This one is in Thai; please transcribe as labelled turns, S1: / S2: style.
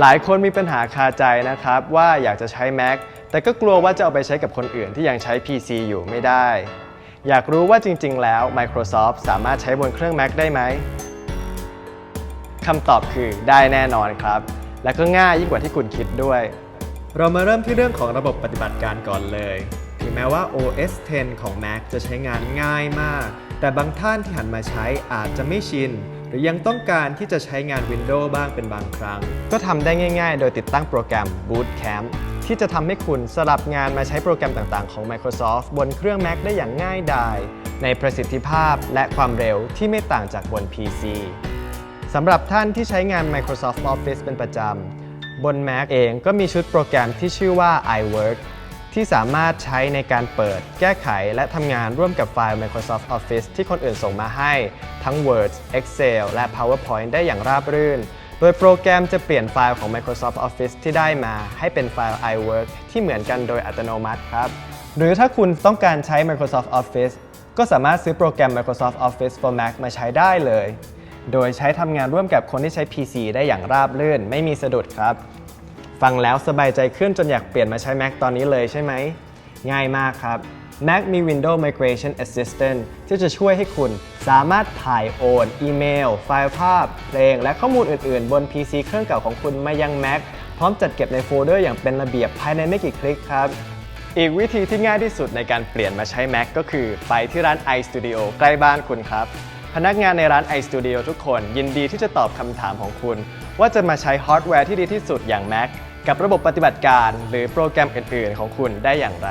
S1: หลายคนมีปัญหาคาใจนะครับ ว่าอยากจะใช้ Mac แต่ก็กลัวว่าจะเอาไปใช้กับคนอื่นที่ยังใช้ PC อยู่ไม่ได้ อยากรู้ว่าจริง ๆ แล้ว Microsoft สามารถใช้บนเครื่อง Mac ได้ไหมคำตอบคือได้แน่นอนครับ และก็ง่ายยิ่งกว่าที่คุณคิดด้วย เรามาเริ่มที่เรื่องของระบบปฏิบัติการก่อนเลย ถึงแม้ว่า OS 10 ของ Mac จะใช้งานง่ายมาก แต่บางท่านที่หันมาใช้อาจจะไม่ชิน หรือยังต้องการที่จะใช้งาน Windows บ้างเป็นบางครั้ง ก็ทำได้ง่ายๆ โดยติดตั้งโปรแกรม Bootcamp ที่จะทำให้คุณสลับงานมาใช้โปรแกรมต่างๆ ของ Microsoft บนเครื่อง Mac ได้อย่างง่ายดาย ในประสิทธิภาพและความเร็วที่ไม่ต่างจากบน PC สำหรับท่านที่ใช้งาน Microsoft Office เป็นประจำบน Mac เองก็มีชุดโปรแกรมที่ชื่อว่า iWork ที่สามารถใช้ในการเปิด แก้ไข และทำงานร่วมกับไฟล์ Microsoft Office ที่คนอื่นส่งมาให้ ทั้ง Word Excel และ PowerPoint ได้อย่างราบรื่น โดยโปรแกรมจะเปลี่ยนไฟล์ของ Microsoft Office ที่ได้มา ให้เป็นไฟล์ iWork ที่เหมือนกันโดยอัตโนมัติครับ หรือถ้าคุณต้องการใช้ Microsoft Office ก็สามารถซื้อโปรแกรม Microsoft Office for Mac มาใช้ได้เลย โดยใช้ทำงานร่วมกับคนที่ใช้ PC ได้อย่างราบรื่น ไม่มีสะดุดครับ ฟังแล้วสบายใจขึ้นจนอยากเปลี่ยนมาใช้ Mac ตอนนี้เลยใช่ไหม ง่ายมากครับ Mac มี Windows Migration Assistant ที่จะช่วยให้คุณสามารถถ่ายโอน อีเมล ไฟล์ภาพ เพลง และข้อมูลอื่น ๆ บน PC เครื่องเก่าของคุณมายัง Mac พร้อมจัดเก็บในโฟลเดอร์อย่างเป็นระเบียบภายในไม่กี่คลิกครับ อีกวิธีที่ง่ายที่สุดในการเปลี่ยนมาใช้ Mac ก็คือไปที่ร้าน iStudio ใกล้บ้านคุณครับ พนักงานในร้าน iStudio ทุกคนยินดีที่จะตอบคำถามของคุณ ว่าจะมาใช้ฮาร์ดแวร์ที่ดีที่สุดอย่าง Mac กับระบบปฏิบัติการหรือโปรแกรมอื่น ๆ ของคุณได้อย่างไร